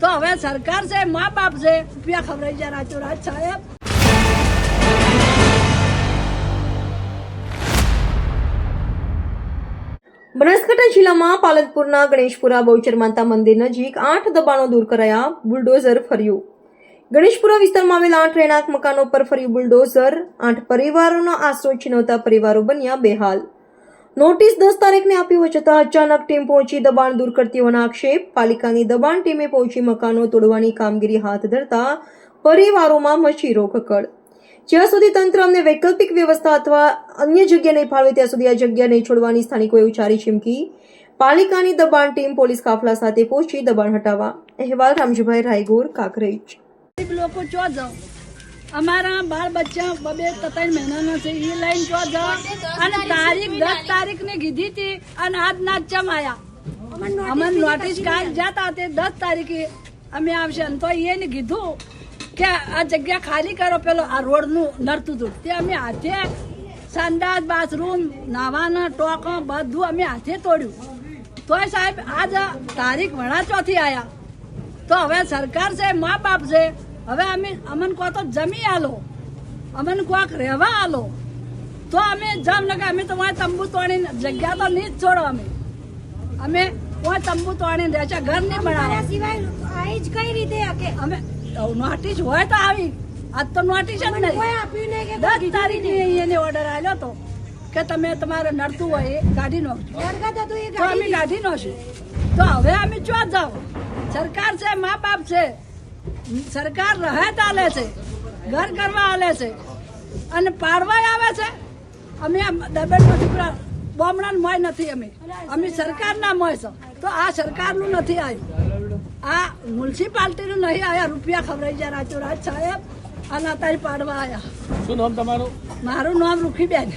તો હવે સરકાર છે મા બાપ છે, રૂપિયા ખવડાવી જાય રાચો રાજ સાહેબ. બનાસકાંઠા જિલ્લામાં પાલનપુરના ગણેશપુરા બહુચર માતા મંદિર નજીક આઠ દબાણો દૂર કરાયા, બુલડોઝર ફર્યું. ગણેશપુરા વિસ્તારમાં આવેલા આઠ રહેણાંક મકાનો પર ફર્યું બુલડોઝર. આઠ પરિવારોનો આશરો છીનવતા પરિવારો બન્યા બેહાલ. નોટિસ દસ તારીખને આપી હોય છતાં અચાનક ટીમ પહોંચી દબાણ દૂર કરતી હોવાના આક્ષેપ. પાલિકાની દબાણ ટીમે પહોંચી મકાનો તોડવાની કામગીરી હાથ ધરતા પરિવારોમાં મચી રોકકળ. જ્યાં સુધી તંત્ર અમને વૈકલ્પિક વ્યવસ્થા અથવા અન્ય જગ્યા નહીં ફાળવે, ત્યાં સુધી આ જગ્યા નહીં છોડવાની સ્થાનિકોએ ઉચ્ચારી ચીમકી. પાલિકાની દબાણ ટીમ પોલીસ કાફલા સાથે પહોંચી દબાણ હટાવવા. અહેવાલ રામજીભાઈ રાયગોર, કાકરેજ. લોકો ચો જાઓ અમારા બાળ બચ્ચા બબે ત્રણ મહિનાના છે એ લઈને જો અને તારીખ, દસ તારીખ ને કીધી હતી અને આજ ના ચમ આયા અમને નોટિસ કાર્ડ જતા તે દસ તારીખે અમે આવશે. અને તો એને કીધું કે આ જગ્યા ખાલી કરો. પેલો આ રોડનું નડતું હતું. તે અમે હાથે સંડાસ, બાથરૂમ, નાવાના ટોકો બધું અમે હાથે તોડ્યું. તોય સાહેબ, આજ તારીખ વણા ચોથી આયા. તો હવે સરકાર છે મા બાપ છે હવે અમે અમન કહો તો જમી આલો. અમન કોક રહેવા આલો. તો અમે જામનગર અમે તો વાંય તંબુ તોડી જગ્યા તો નહીં જ છોડો અમે. અમે વાંય તંબુ તોડી રહે છે ઘર નહીં બનાવ્યા સિવાય આઈ જ કઈ રીતે કે અમે નોટિસ હોય તો આવી. આજ તો નોટિસ જ કોઈ આપ્યું નહીં કે દસ તારીખે એને ઓર્ડર આવ્યો તો કે તમે તમારે નડતું હોય એ કાઢી નાખજો. તો અમે કાઢી નાખશું. તો હવે અમે ચો જાઓ સરકાર છે મા બાપ છે. સરકાર રહેત આલે છે ઘર કરવા આલે છે. અને પાડવા આવે છે અમે દબેડમાંથી પૂરા બોમડાનું મોય નથી અમે. અમે સરકારના મોય છો. તો આ સરકારનું નથી આવ્યું આ મ્યુનિસિપાલિટીનું નહીં આવ્યા રૂપિયા ખવડાઈ ગયા રાચો રાજ સાહેબ. અને અત્યારે પાડવા આવ્યા શું નામ તમારું? મારું નામ રૂખીબેન.